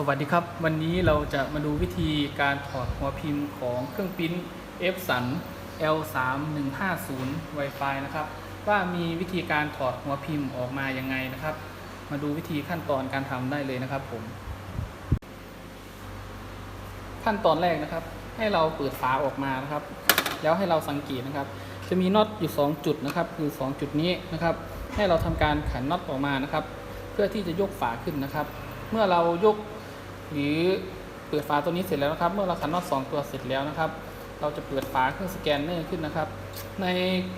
สวัสดีครับ วันนี้เราจะมาดูวิธีการถอดหัวพิมพ์ของเครื่องปริ้น F สัน L3150 Wi-Fi นะครับ ว่ามีวิธีการถอดหัวพิมพ์ออกมายังไงนะครับ มาดูวิธีขั้นตอนการทำได้เลยนะครับผม ขั้นตอนแรกนะครับ ให้เราเปิดฝาออกมานะครับ แล้วให้เราสังเกตนะครับ จะมีน็อตอยู่ 2 จุดนะครับ คือ 2 จุดนี้นะครับ ให้เราทำการขันน็อตออกมานะครับ เพื่อที่จะยกฝาขึ้นนะครับ เมื่อเรายก หรือเปิดฝาตัวนี้เสร็จแล้วนะครับ เมื่อเราขันน็อต2ตัวเสร็จแล้วนะครับ เราจะเปิดฝาเครื่องสแกนเนอร์ขึ้นนะครับ ใน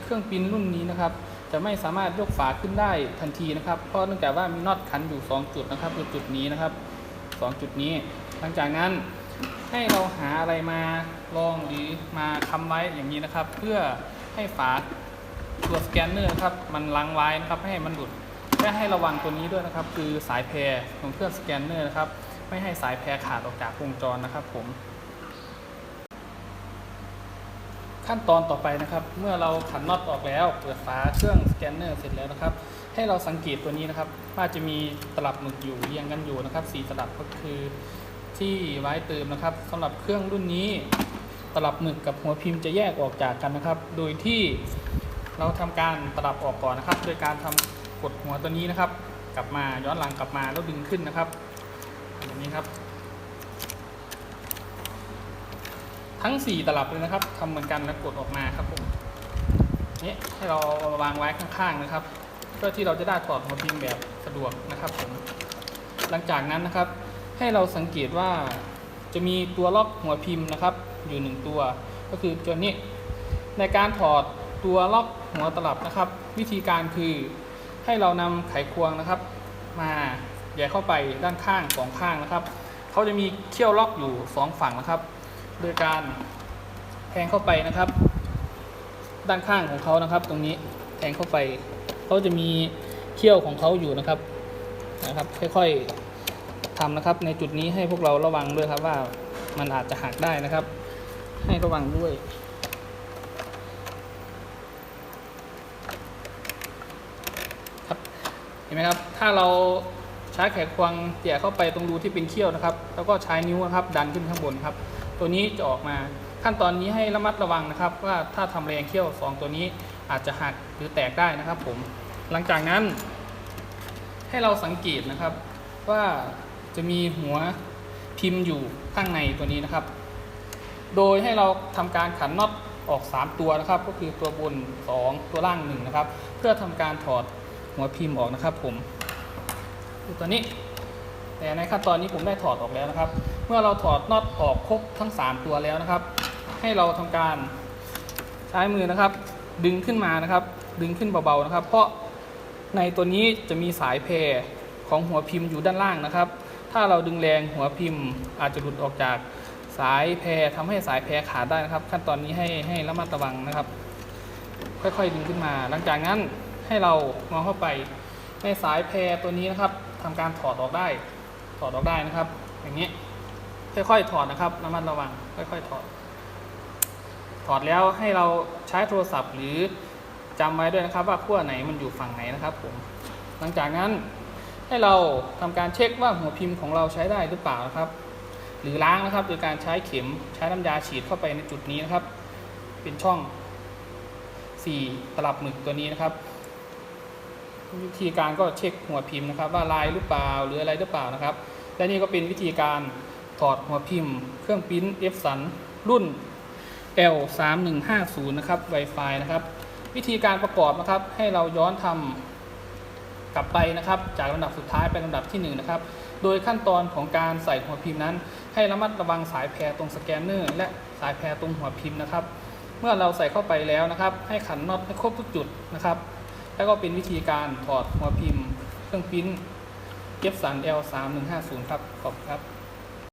เครื่องปิ้นรุ่นนี้นะครับ จะไม่สามารถยกฝาขึ้นได้ทันทีนะครับ เพราะเนื่องจากว่ามีน็อตขันอยู่ 2 จุดนะครับคือจุดนี้นะครับ 2 จุดนี้ หลังจากนั้นให้เราหาอะไรมารองหรือมาค้ำไว้อย่างนี้นะครับ เพื่อให้ฝาตัวสแกนเนอร์ครับมันลังไว้นะครับให้มันหลุดและให้ระวังตัวนี้ด้วยนะครับ คือสายแพรของเครื่องสแกนเนอร์นะครับ ไม่ให้สายแพรขาดออกจากวงจรนะครับผม ขั้นตอนต่อไปนะครับ เมื่อเราขันน็อตออกแล้ว เปิดฝาเครื่องสแกนเนอร์เสร็จแล้วนะครับ ให้เราสังเกตตัวนี้นะครับ ว่าจะมีตลับหมึกอยู่เรียงกันอยู่นะครับสีตลับก็คือที่ไว้เติมนะครับสำหรับเครื่องรุ่นนี้ ตลับหมึกกับหัวพิมพ์จะแยกออกจากกันนะครับ โดยที่เราทำการตลับออกก่อนนะครับ โดยการทำกดหัวตัวนี้นะครับ กลับมาย้อนหลังกลับมาแล้วดึงขึ้นนะครับ นี้ครับ ทั้ง 4 ตลับเลยนะครับทำเหมือนกันแล้วกดออกมาครับผมนี่ให้เราวางไว้ข้างๆนะครับ เพื่อที่เราจะได้ถอดหัวพิมพ์แบบสะดวกนะครับผมหลังจากนั้นนะครับ ให้เราสังเกตว่าจะมีตัวล็อกหัวพิมพ์นะครับ อยู่หนึ่งตัว ก็คือตัวนี้ ในการถอดตัวล็อกหัวตลับนะครับ วิธีการคือให้เรานำไขควงนะครับ มา แย่เข้าไปด้านข้างสองข้างนะครับเขาจะมีเขี้ยวล็อกอยู่สองฝั่งนะครับ โดยการแทงเข้าไปนะครับ ด้านข้างของเขานะครับ ตรงนี้แทงเข้าไปเขาจะมีเขี้ยวของเขาอยู่นะครับนะครับ ค่อยๆทำนะครับ ในจุดนี้ให้พวกเราระวังด้วยครับว่ามันอาจจะหักได้นะครับ ให้ระวังด้วยครับเห็นไหมครับ ถ้าเรา ช้ไขควงแหย่เข้าไปตรงรูที่เป็นเขี้ยวนะครับ แล้วก็ใช้นิ้วนะครับดันขึ้นข้างบนครับ ตัวนี้จะออกมาขั้นตอนนี้ให้ระมัดระวังนะครับ ว่าถ้าทำแรงเขี้ยวสองตัวนี้อาจจะหักหรือแตกได้นะครับ ผม หลังจากนั้น ให้เราสังเกตนะครับ ว่าจะมีหัวพิมพ์อยู่ข้างในตัวนี้นะครับ โดยให้เราทำการขันน็อตออก 3 ตัวนะครับ ก็คือตัวบน 2 ตัวล่าง1นะครับ เพื่อทำการถอดหัวพิมพ์ออกนะครับ ผม ดูตัวนี้ แต่ในขั้นตอนนี้ผมได้ถอดออกแล้วนะครับ เมื่อเราถอดน็อตออกครบทั้ง 3 ตัวแล้วนะครับ ให้เราทำการใช้มือนะครับ ดึงขึ้นมานะครับ ดึงขึ้นเบาๆนะครับ เพราะในตัวนี้จะมีสายแพรของหัวพิมพ์อยู่ด้านล่างนะครับ ถ้าเราดึงแรงหัวพิมพ์อาจจะหลุดออกจากสายแพรทำให้สายแพรขาดได้นะครับ ขั้นตอนนี้ให้ให้ระมัดระวังนะครับ ค่อยๆดึงขึ้นมา หลังจากนั้นให้เรามองเข้าไปในสายแพรตัวนี้นะครับ ทำการถอดออกได้ ถอดออกได้นะครับ อย่างนี้ค่อยๆถอดนะครับระมัดระวังค่อยๆถอด ถอดแล้วให้เราใช้โทรศัพท์หรือจำไว้ด้วยนะครับ ว่าขั้วไหนมันอยู่ฝั่งไหนนะครับผมหลังจากนั้นให้เราทำการเช็คว่าหัวพิมพ์ของเราใช้ได้หรือเปล่านะครับ หรือล้างนะครับโดยการใช้เข็มใช้น้ำยาฉีดเข้าไปในจุดนี้นะครับ เป็นช่อง 4 ตลับหมึกตัวนี้นะครับ วิธีการก็เช็คหัวพิมพ์นะครับ ว่าลายหรือเปล่าหรืออะไรหรือเปล่านะครับ และนี่ก็เป็นวิธีการถอดหัวพิมพ์ เครื่องปริ้น F สันรุ่น L 3 1 5 0 นะครับ Wi-Fi นะครับ วิธีการประกอบนะครับ ให้เราย้อนทำกลับไปนะครับ จากลำดับสุดท้ายไปลำดับที่ 1 นะครับ โดยขั้นตอนของการใส่หัวพิมพ์นั้น ให้ระมัดระวังสายแพรตรงสแกนเนอร์และสายแพรตรงหัวพิมพ์นะครับ เมื่อเราใส่เข้าไปแล้วนะครับ ให้ขันน็อตให้ครบทุกจุดนะครับ แล้วก็เป็นวิธีการถอดหัวพิมพ์ เครื่องพิมพ์เก็บสัน L 3 1 5 0 ครับ ขอบคุณครับ